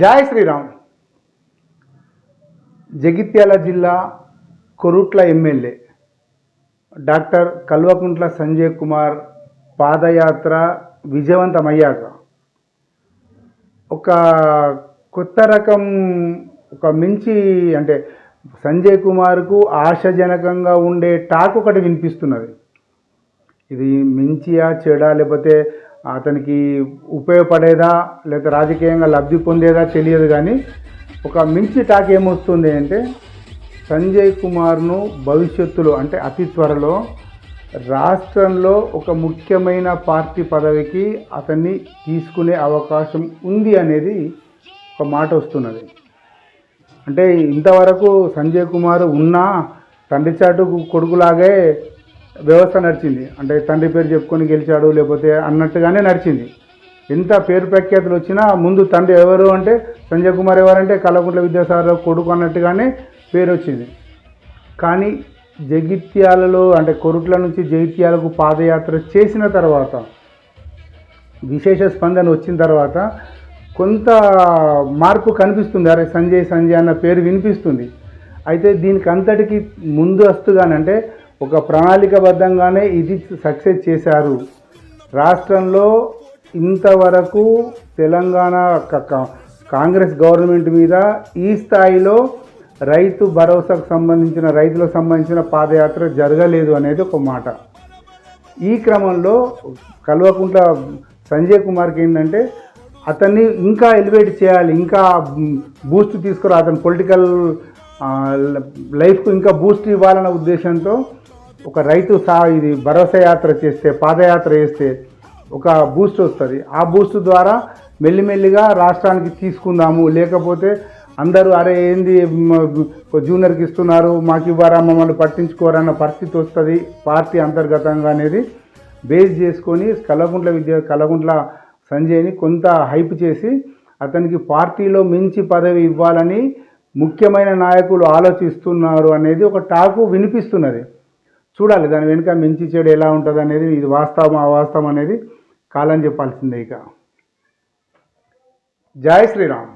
జయ శ్రీరామ్. జగిత్యాల జిల్లా Korutla MLA doctor Kalvakuntla Sanjay Kumar పాదయాత్ర విజయవంతమయ్యాక ఒక కొత్త రకం ఒక మించి అంటే సంజయ్ కుమార్కు ఆశాజనకంగా ఉండే టాక్ ఒకటి వినిపిస్తున్నది. ఇది మించియా చెడా లేకపోతే అతనికి ఉపయోగపడేదా లేదా రాజకీయంగా లబ్ధి పొందేదా తెలియదు కానీ ఒక మించి టాక్ ఏమొస్తుంది అంటే సంజయ్ కుమార్ను భవిష్యత్తులో అంటే అతి త్వరలో రాష్ట్రంలో ఒక ముఖ్యమైన పార్టీ పదవికి అతన్ని తీసుకునే అవకాశం ఉంది అనేది ఒక మాట వస్తున్నది. అంటే ఇంతవరకు సంజయ్ కుమార్ ఉన్నా తండ్రి చాటు కొడుకులాగే వ్యవస్థ నడిచింది. అంటే తండ్రి పేరు చెప్పుకొని గెలిచాడు లేకపోతే అన్నట్టుగానే నడిచింది. ఎంత పేరు ప్రఖ్యాతులు వచ్చినా ముందు తండ్రి ఎవరు అంటే సంజయ్ కుమార్ ఎవరంటే కల్లకుంట్ల విద్యాసాగర్ కొడుకు అన్నట్టుగానే పేరు వచ్చింది. కానీ జగిత్యాలలో అంటే కొరుట్ల నుంచి జగిత్యాలకు పాదయాత్ర చేసిన తర్వాత విశేష స్పందన వచ్చిన తర్వాత కొంత మార్పు కనిపిస్తుంది. అరే సంజయ్ సంజయ్ అన్న పేరు వినిపిస్తుంది. అయితే దీనికి అంతటికి ముందు వస్తుగానంటే ఒక ప్రణాళికబద్ధంగానే ఇది సక్సెస్ చేశారు. రాష్ట్రంలో ఇంతవరకు తెలంగాణ కాంగ్రెస్ గవర్నమెంట్ మీద ఈ స్థాయిలో రైతు భరోసాకు సంబంధించిన రైతులకు సంబంధించిన పాదయాత్ర జరగలేదు అనేది ఒక మాట. ఈ క్రమంలో కల్వకుంట్ల సంజయ్ కుమార్కి ఏంటంటే అతన్ని ఇంకా ఎలివేట్ చేయాలి ఇంకా బూస్ట్ తీసుకురా అతని పొలిటికల్ లైఫ్కు ఇంకా బూస్ట్ ఇవ్వాలన్న ఉద్దేశంతో ఒక రైతు సా ఇది భరోసా యాత్ర చేస్తే పాదయాత్ర చేస్తే ఒక బూస్ట్ వస్తుంది. ఆ బూస్ట్ ద్వారా మెల్లిమెల్లిగా రాష్ట్రానికి తీసుకుందాము. లేకపోతే అందరూ అరే ఏంది జూనియర్కి ఇస్తున్నారు మాకు ఇవ్వరా మమ్మల్ని పట్టించుకోరన్న పరిస్థితి వస్తుంది. పార్టీ అంతర్గతంగా అనేది బేస్ చేసుకొని కలగుంట్ల విద్య కలగుంట్ల సంజయ్ని కొంత హైప్ చేసి అతనికి పార్టీలో మించి పదవి ఇవ్వాలని ముఖ్యమైన నాయకులు ఆలోచిస్తున్నారు అనేది ఒక టాకు వినిపిస్తున్నది. చూడాలి దాని వెనుక మించి చెడు ఎలా ఉంటుంది అనేది ఇది వాస్తవం అవాస్తవం అనేది కాలం చెప్పాల్సిందే ఇక. జై శ్రీరామ్.